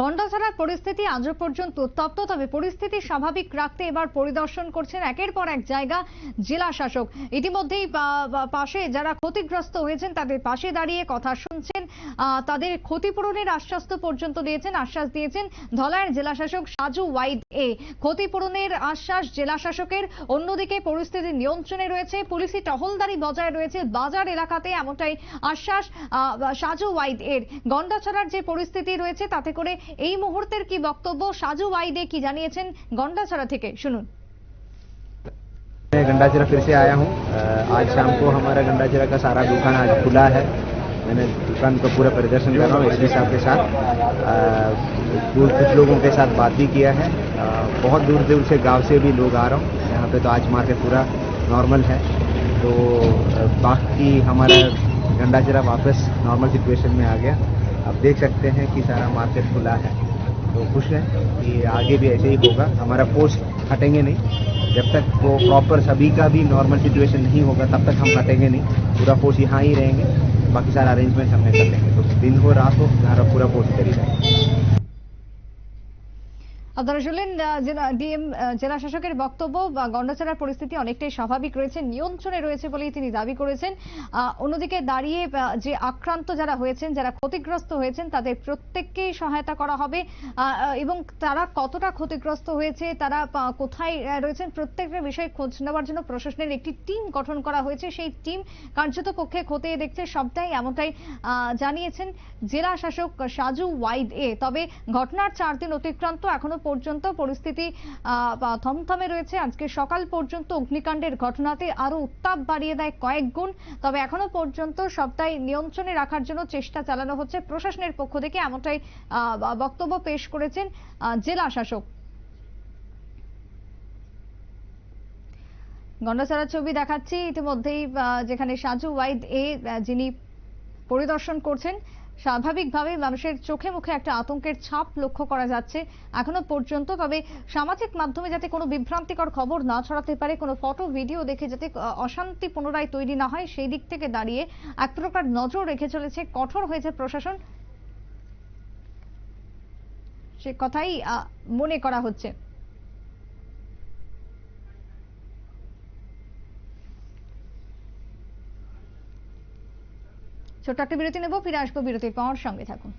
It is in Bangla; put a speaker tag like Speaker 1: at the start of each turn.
Speaker 1: গন্ডাছড়ার পরিস্থিতি আজও পর্যন্ত উত্তপ্ত তবে পরিস্থিতি স্বাভাবিক রাখতে এবার পরিদর্শন করছেন একের পর এক জায়গা জেলা শাসক। ইতিমধ্যেই পাশে যারা ক্ষতিগ্রস্ত হয়েছেন তাদের পাশে দাঁড়িয়ে কথা শুনছেন। তাদের ক্ষতিপূরণের আশ্বাস তো পর্যন্ত দিয়েছেন, আশ্বাস দিয়েছেন ধলাইয়ের জেলা শাসক সাজু ওয়াইদ এ। ক্ষতিপূরণের আশ্বাস জেলা শাসকের। অন্যদিকে পরিস্থিতি নিয়ন্ত্রণে রয়েছে, পুলিশি টহলদারি বজায় রয়েছে বাজার এলাকাতে এমনটাই আশ্বাস সাজু ওয়াইদ এর। গন্ডাছড়ার যে পরিস্থিতি রয়েছে তাতে করে এই মুহূর্তের কি বক্তব্য সাজু ওয়াইদে কি জানিয়েছেন গন্ডাছড়া থেকে শুনুন
Speaker 2: मैं गंडाचरा फिर से आया हूँ अ, आज शाम को हमारा गंडाचरा का सारा दुकान आज खुला है मैंने दुकान का पूरा प्रदर्शन कर रहा हूँ एस साहब के साथ अ, कुछ कुछ लोगों के साथ बात भी किया है अ, बहुत दूर दूर से गांव से भी लोग आ रहा हूँ यहाँ पे तो आज मार्केट पूरा नॉर्मल है तो अ, बाकी हमारा गंडाचरा वापस नॉर्मल सिचुएशन में आ गया अब देख सकते हैं कि सारा मार्केट खुला है। तो खुश हैं कि आगे भी ऐसे ही होगा। हमारा पोस्ट हटेंगे नहीं। जब तक वो प्रॉपर सभी का भी नॉर्मल सिचुएशन नहीं होगा, तब तक हम हटेंगे नहीं। पूरा पोस्ट यहाँ ही रहेंगे। बाकी सारा अरेंजमेंट हमने कर लेंगे। तो दिन हो, रात हो हमारा पूरा पोस्ट करी रहेगा।
Speaker 1: আপনারা শুনলেন জেলা ডিএম জেলা শাসকের বক্তব্য গন্ডাছড়ার পরিস্থিতি অনেকটাই স্বাভাবিক রয়েছে, নিয়ন্ত্রণে রয়েছে বলেই তিনি দাবি করেছেন। অন্যদিকে দাঁড়িয়ে যে আক্রান্ত যারা হয়েছেন, যারা ক্ষতিগ্রস্ত হয়েছেন, তাদের প্রত্যেককেই সহায়তা করা হবে। এবং তারা কতটা ক্ষতিগ্রস্ত হয়েছে, তারা কোথায় রয়েছেন, প্রত্যেকটা বিষয়ে খোঁজ নেওয়ার জন্য প্রশাসনের একটি টিম গঠন করা হয়েছে। সেই টিম কার্যত পক্ষে খতিয়ে দেখছে, সবটাই এমনটাই জানিয়েছেন জেলা শাসক সাজু ওয়াইদ। এ তবে ঘটনার চার দিন অতিক্রান্ত, এখনও পর্যন্ত পরিস্থিতি থমথমে রয়েছে। আজকে সকাল পর্যন্ত অগ্নিকাণ্ডের ঘটনাতে আরও উত্তাপ বাড়িয়ে দেয় কয়েক গুণ। তবে এখনও পর্যন্ত সবটাই নিয়ন্ত্রণে রাখার জন্য চেষ্টা চালানো হচ্ছে। প্রশাসনের পক্ষ থেকে এমনটাই বক্তব্য পেশ করেছেন জেলা শাসক। গন্ডাছড়ার ছবি দেখাচ্ছি। ইতিমধ্যেই যেখানে সাজু ওয়াইদ এ যিনি পরিদর্শন করছেন স্বাভাবিকভাবে মানুষের চোখে মুখে একটা আতঙ্কের ছাপ লক্ষ্য করা যাচ্ছে এখনও পর্যন্ত। তবে সামাজিক মাধ্যমে যাতে কোনো বিভ্রান্তিকর খবর না ছড়াতে পারে, কোনো ফটো, ভিডিও দেখে যাতে অশান্তি পুনরায় তৈরি না হয়, সেই দিক থেকে দাঁড়িয়ে এক প্রকার নজর রেখে চলেছে, কঠোর হয়েছে প্রশাসন। সে কথাই মনে করা হচ্ছে। ছোট্ট একটা বিরতি নেব ফিরে আসব বিরতির পর সঙ্গে থাকুন।